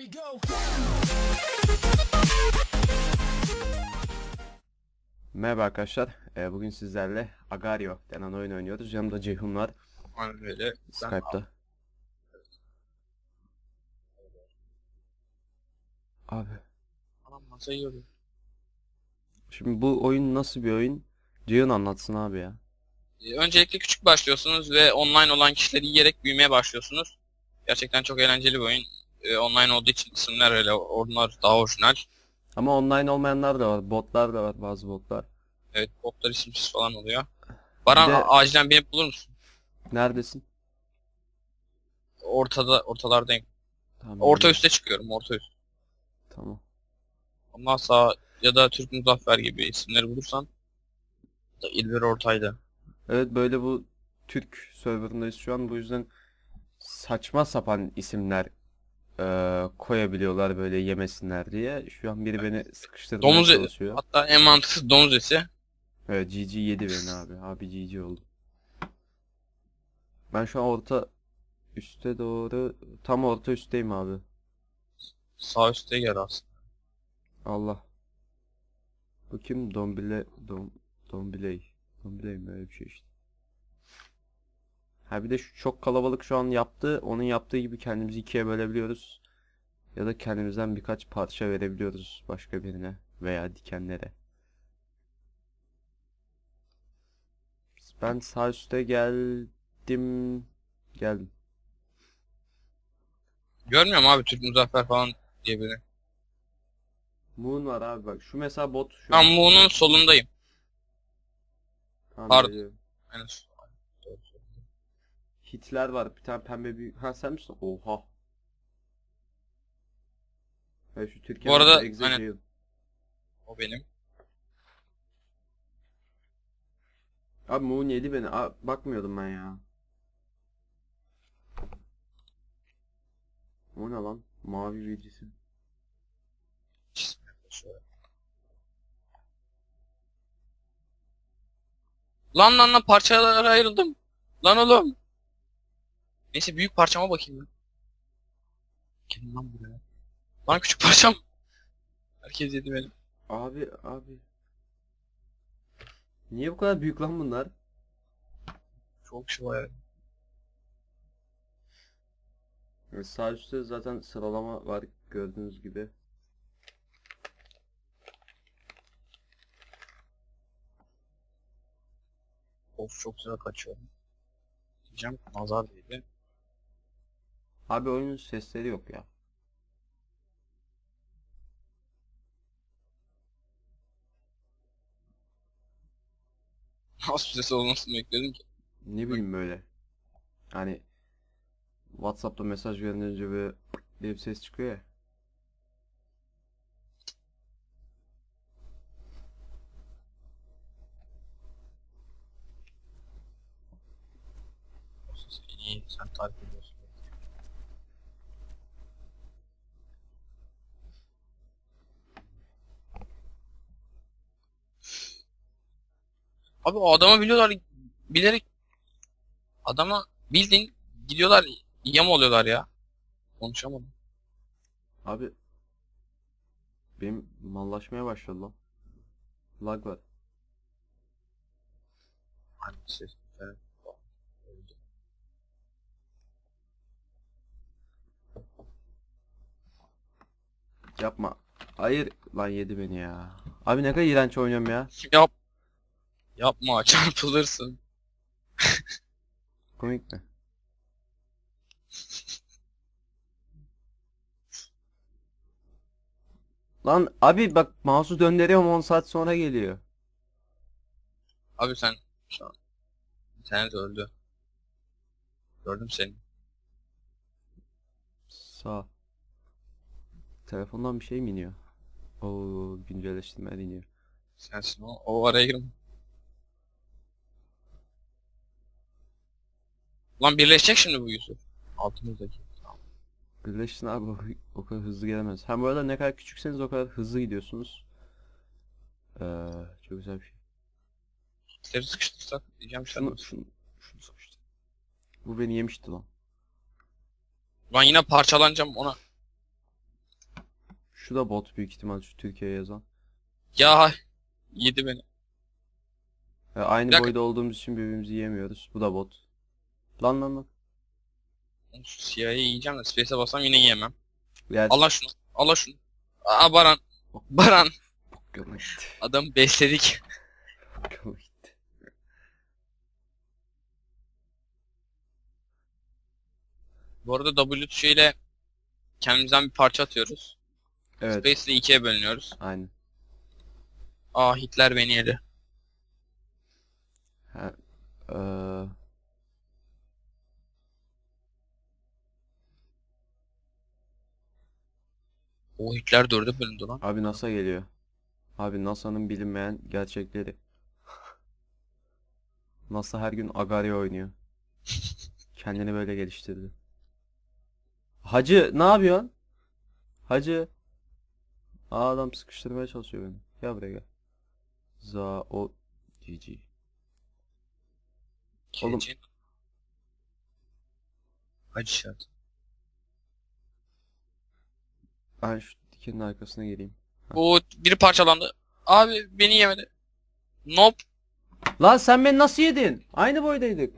we go. Merhaba arkadaşlar. Ee, bugün sizlerle Agario denen oyun oynuyoruz. Yanımda Ceyhun var. Aynen öyle. Skype'da. Abi. Anam masayı yiyorum. Şimdi bu oyun nasıl bir oyun? Ceyhun anlatsın abi ya. Ee, Öncelikle küçük başlıyorsunuz ve online olan kişileri yiyerek büyümeye başlıyorsunuz. Gerçekten çok eğlenceli bir oyun. Ee, online olduğu için isimler öyle, onlar daha orijinal. Ama online olmayanlar da var. Botlar da var bazı botlar. Evet, botlar isimsiz falan oluyor. Baran Bir de- acilen beni bulur musun? Neredesin? Ortada, ortalardayım. Tamam. Orta üste çıkıyorum, orta üst. Tamam. Ondan sağ ya da Türk Muzaffer gibi isimleri bulursan da İlber Ortay'da. Evet böyle bu Türk serverındayız şu an. Bu yüzden saçma sapan isimler eee, koyabiliyorlar böyle yemesinler diye. Şu an biri beni sıkıştırmaya Domuz- çalışıyor. Hatta en mantıksız domuz eti. Evet GG yedi beni abi. Abi GG oldu. Ben şu an orta üste doğru tam orta üstteyim abi. Sağ üstte yer aslında. Allah. Bu kim? Dombile Dom Dombiley. Dombiley mi öyle bir şey işte. Ha bir de şu çok kalabalık şu an yaptı. Onun yaptığı gibi kendimizi ikiye bölebiliyoruz. Ya da kendimizden birkaç parça verebiliyoruz başka birine veya dikenlere. Ben sağ üstte geldim. Geldim. Görmüyorum abi Türk Muzaffer falan diye biri. Moon var abi bak. Şu mesela bot şu. Ben bunun solundayım. Tamam, Pardon. geliyorum. Hitler var. Bir tane pembe bir... Ha sen misin? Oha. Ha şu Türkiye Bu arada. Ceyhun. o benim. Abi Moon yedi beni. Aa, bakmıyordum ben ya. O ne lan? Mavi yaklaşıyor. Lan lan lan parçalara ayrıldım. Lan oğlum. Neyse büyük parçama bakayım ben. Gelin lan buraya. Lan küçük parçam. Herkes yedi benim. Abi abi. Niye bu kadar büyük lan bunlar? Çok var ya. Yani sağ üstte zaten sıralama var gördüğünüz gibi. Of çok güzel kaçıyorum. Diyeceğim nazar değdi. Abi oyunun sesleri yok ya. Az süresi olmasını bekledim ki. Ne bileyim böyle. Hani WhatsApp'ta mesaj gönderince böyle diye bir ses çıkıyor ya. Sen tarif ediyorsun. Abi o adamı biliyorlar bilerek adama bildiğin gidiyorlar yam oluyorlar ya. Konuşamadım. Abi benim mallaşmaya başladı lan. Lag var. Evet. Yapma. Hayır lan yedi beni ya. Abi ne kadar iğrenç oynuyorum ya. Yap. Yapma çarpılırsın. Komik mi? Lan abi bak mouse'u döndürüyorum 10 saat sonra geliyor. Abi sen şu an internet öldü. Gördüm seni. Sağ. Telefondan bir şey mi iniyor? Oo güncelleştirmeler iniyor. Sensin o. O araya girme. Lan birleşecek şimdi bu Yusuf. Altımızdaki. Tamam. Birleşsin abi o, kadar hızlı gelemez. Hem bu arada ne kadar küçükseniz o kadar hızlı gidiyorsunuz. Ee, çok güzel bir şey. İşleri sıkıştırsak diyeceğim sen. Şunu, şunu, şunu sıkıştır. Bu beni yemişti lan. Lan yine parçalanacağım ona. Şu da bot büyük ihtimal şu Türkiye yazan. Ya yedi beni. E, aynı dakika. boyda olduğumuz için birbirimizi yiyemiyoruz. Bu da bot. Lan lan lan. Siyahı yiyeceğim de space'e bassam yine yiyemem. Yer. Allah şunu. Allah şunu. Aa Baran. Baran. Adamı besledik. Gitti. Bu arada W tuşuyla kendimizden bir parça atıyoruz. Evet. Space ile ikiye bölünüyoruz. Aynen. Aa Hitler beni yedi. Ha, eee, O Hitler dörde bölündü lan. abi NASA geliyor. Abi NASA'nın bilinmeyen gerçekleri. NASA her gün Agario oynuyor. Kendini böyle geliştirdi. Hacı ne yapıyorsun? Hacı. Aa, adam sıkıştırmaya çalışıyor beni. Gel buraya gel. Za o GG. Oğlum. Keçin. Acı şart. Ben şu dikenin arkasına geleyim. Bu biri parçalandı. Abi beni yemedi. Nope. Lan sen beni nasıl yedin? Aynı boydaydık.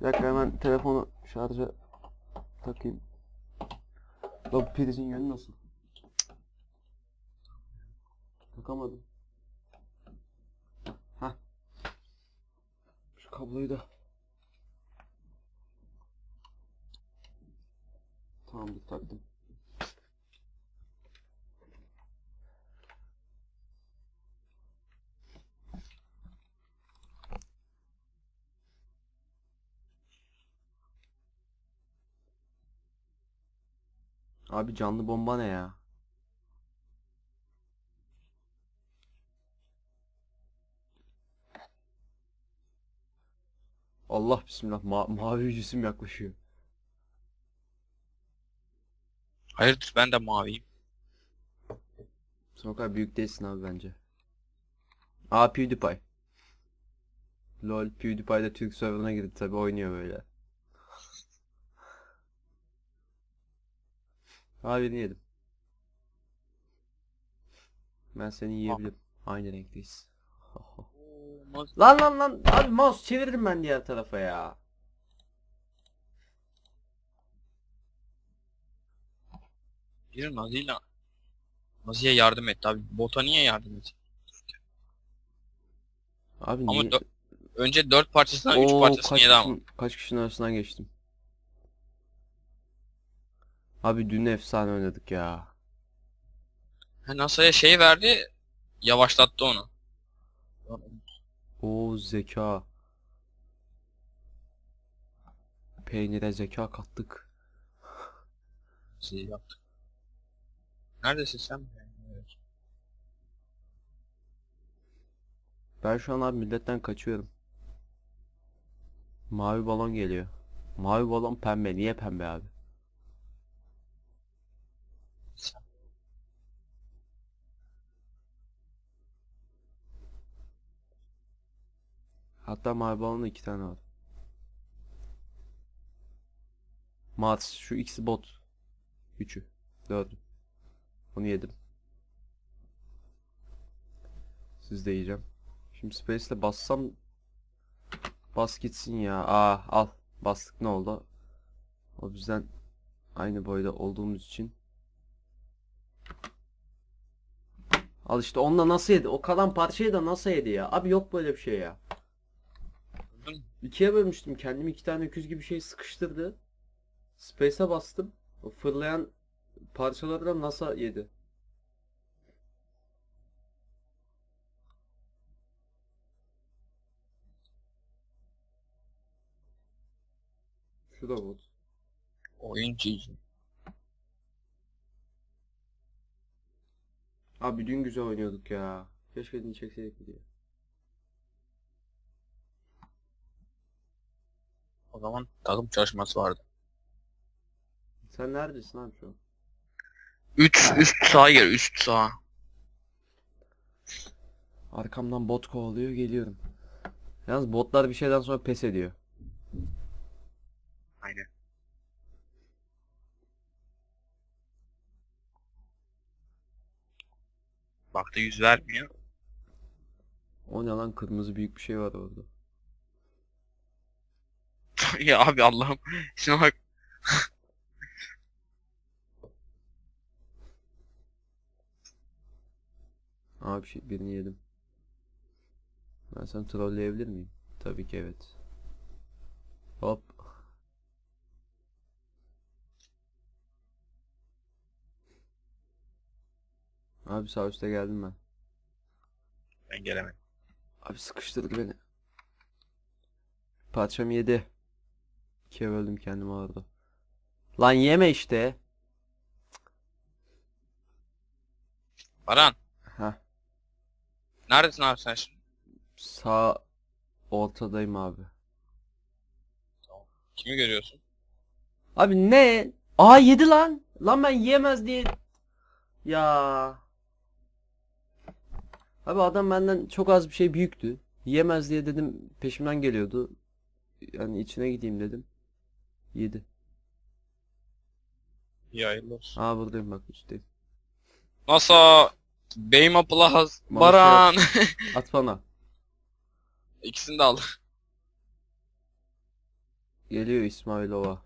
Bir dakika hemen telefonu şarja takayım. Lan bu prizin yönü nasıl? Takamadım. Hah. Şu kabloyu da. Tamamdır taktım. Abi canlı bomba ne ya? Allah bismillah ma mavi cisim yaklaşıyor. Hayırdır ben de maviyim. Sen o kadar büyük değilsin abi bence. Aa PewDiePie. Lol PewDiePie de Türk serverına girdi tabi oynuyor böyle. Abi yedim. Ben seni yiyebilirim. Aynı renkteyiz. Lan lan lan abi mouse çevirdim ben diğer tarafa ya. Biri Nazi'yle Nazi'ye yardım etti abi. Bota niye yardım etti? Abi Ama niye? dö- Önce dört parçasından üç Oo, parçasını kaç yedi ama. kişinin, kaç kişinin arasından geçtim. Abi dün efsane oynadık ya. Ha, NASA'ya şey verdi. Yavaşlattı onu. O zeka. Peynire zeka kattık. Şey yaptık. Neredesin sen? Evet. Ben şu an abi milletten kaçıyorum. Mavi balon geliyor. Mavi balon pembe. Niye pembe abi? Hatta mavi balonda iki tane var. Mars şu ikisi bot. Üçü. Dördü. Onu yedim. Siz de yiyeceğim. Şimdi Space'le bassam bas gitsin ya. Aa al. Bastık ne oldu? O yüzden aynı boyda olduğumuz için Al işte onunla nasıl yedi? O kalan parçayı da nasıl yedi ya? Abi yok böyle bir şey ya. İkiye bölmüştüm. Kendimi iki tane öküz gibi şey sıkıştırdı. Space'e bastım. O fırlayan parçaları da NASA yedi. Şu da bot. Oyun GG. Abi dün güzel oynuyorduk ya. Keşke dün çekseydik diye. O zaman takım çalışması vardı. Sen neredesin abi şu an? 3 üst sağa gel üst sağa. Arkamdan bot kovalıyor geliyorum. Yalnız botlar bir şeyden sonra pes ediyor. Aynen. Baktı yüz vermiyor. O ne lan kırmızı büyük bir şey var orada. ya abi Allah'ım. Şuna bak. Abi şey, birini yedim. Ben seni trolleyebilir miyim? Tabii ki evet. Hop. Abi sağ üstte geldim ben. Ben gelemedim. Abi sıkıştırdı beni. Parçam yedi. İkiye böldüm kendimi orada. Lan yeme işte. Baran. Heh. Neredesin abi sen şimdi? Sağ ortadayım abi. Kimi görüyorsun? Abi ne? Aa yedi lan. Lan ben yiyemez diye. Ya. Abi adam benden çok az bir şey büyüktü. Yiyemez diye dedim peşimden geliyordu. Yani içine gideyim dedim. Yedi. İyi hayırlı olsun. Aa buradayım bak üstteyim. Nasıl? Beyma Plaz. Maalesef. Baran. At bana. İkisini de al. Geliyor İsmailova.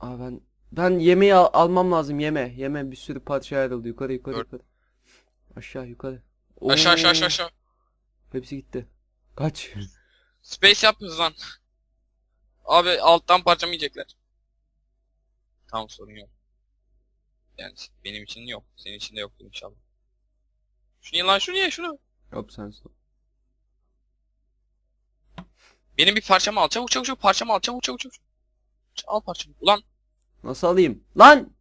Aa ben ben yemeği al- almam lazım yeme. Yeme bir sürü parça ayrıldı. Yukarı yukarı yukarı. Aşağı yukarı. Aşağı aşağı aşağı aşağı. Hepsi gitti. Kaç. Space yap hızlan. Abi alttan parçamı yiyecekler. Tamam sorun yok. Yani benim için yok. Senin için de yoktur inşallah. Şunu ye lan şunu ye şunu. Hop sensin. Benim bir parçamı al. Çabuk çabuk çabuk parçamı al. Çabuk çabuk çabuk. Al parçamı. Ulan. Nasıl alayım? Lan!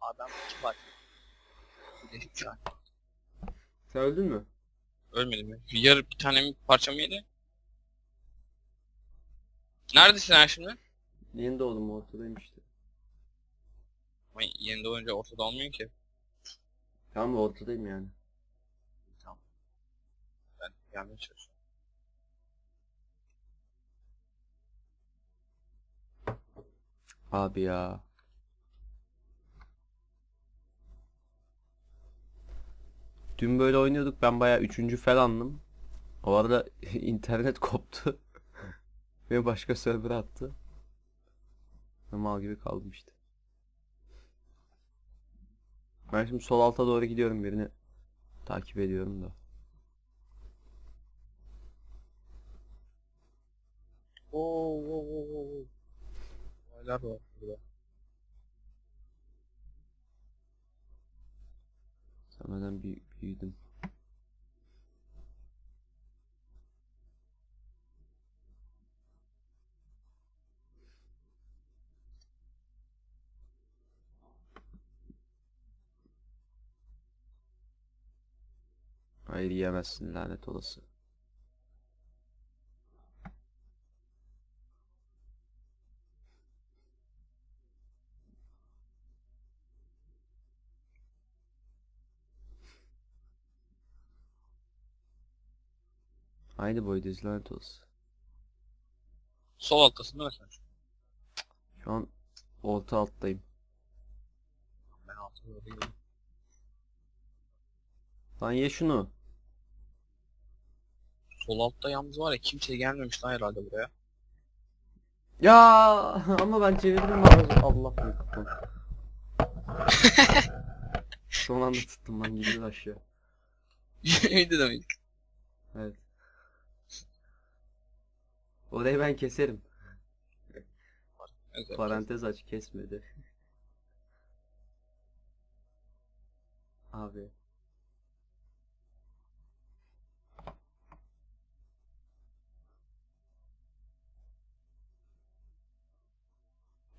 Adam iki parça. Bir de şu an. Sen öldün mü? Ölmedim mi? Yarı bir tane parçamı yedi. Neredesin sen şimdi? Yeni doğdum ortadayım işte. Ama yeni doğunca ortada olmuyor ki. Tamam ortadayım yani. Ben gelmeye çalışıyorum. Abi ya. Dün böyle oynuyorduk. Ben bayağı üçüncü falandım. O arada internet koptu. Ve başka server attı. Ve Mal gibi kaldım işte. Ben şimdi sol alta doğru gidiyorum birini takip ediyorum da. Oo, oo, oo. Olaylar var burada. Büyüdüm. Hayır yiyemezsin lanet olası. Aynı boydayız lanet olası. Sol alttasın değil mi sen? Şu an orta alttayım. Ben altıma doğru gidiyorum. Lan ye şunu. Sol altta yalnız var ya kimse gelmemiş lan herhalde buraya. Ya ama ben çevirdim ağzı. Allah mikrofon. Son anda tuttum lan gidiyor aşağı. Öyle demek. Evet. Orayı ben keserim. Evet, Parantez aç kesmedi. Abi.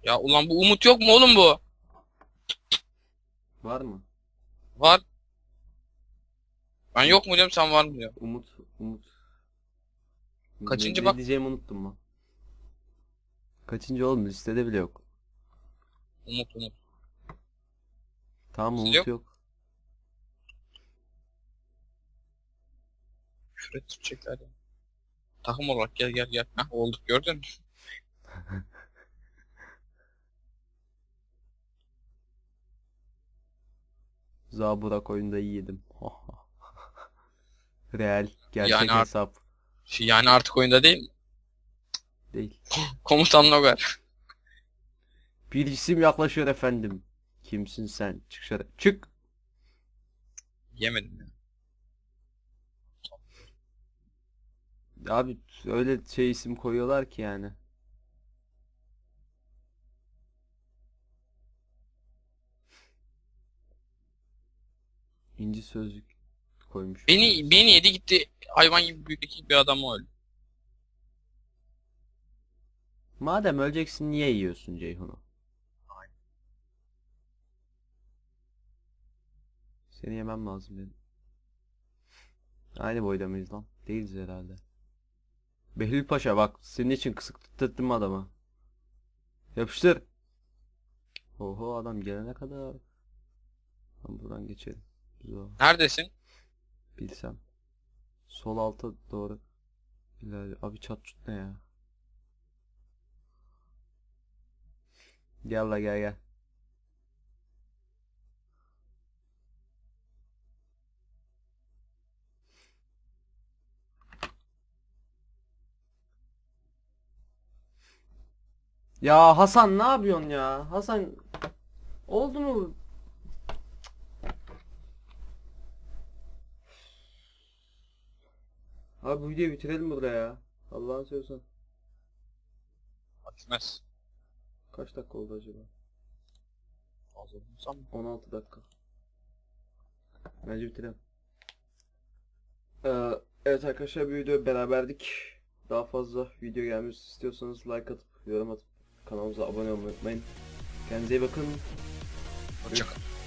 Ya ulan bu Umut yok mu oğlum bu? Var mı? Var. Ben yok mu diyorum sen var mı diyorum. Umut, Umut. Kaçıncı ne, bak? Ne diyeceğimi unuttum ben. Kaçıncı oğlum listede bile yok. Umut Umut. Tamam Umut yok. yok. Şuraya tutacaklar ya. Takım olarak gel gel gel. Hah olduk gördün mü? Zabura koyunda iyi yedim. Real gerçek yani hesap. Şu yani artık oyunda değil mi? Değil. Komutan Logar. Bir isim yaklaşıyor efendim. Kimsin sen? Çık dışarı. Çık. Yemedim ya. Abi öyle şey isim koyuyorlar ki yani. İnci sözlük koymuş. Beni beni yedi gitti hayvan gibi büyük bir adam o öldü. Madem öleceksin niye yiyorsun Ceyhun'u? Seni yemem lazım benim. Aynı boyda mıyız lan? Değiliz herhalde. Behlül Paşa bak senin için kısık tutturdum adamı. Yapıştır. Oho adam gelene kadar. Ben buradan geçelim. Zor. Neredesin? Bilsem. Sol alta doğru. İlerle. Abi çat çut ne ya? Gel la gel gel. Ya Hasan ne yapıyorsun ya? Hasan oldu mu? Abi bu videoyu bitirelim burada ya. Allah'ını seversen. Atmaz. Kaç dakika oldu acaba? Fazla bulsam 16 dakika. Bence bitirelim. Ee, evet arkadaşlar bir video beraberdik. Daha fazla video gelmesi istiyorsanız like atıp yorum atıp kanalımıza abone olmayı unutmayın. Kendinize iyi bakın. Hoşçakal.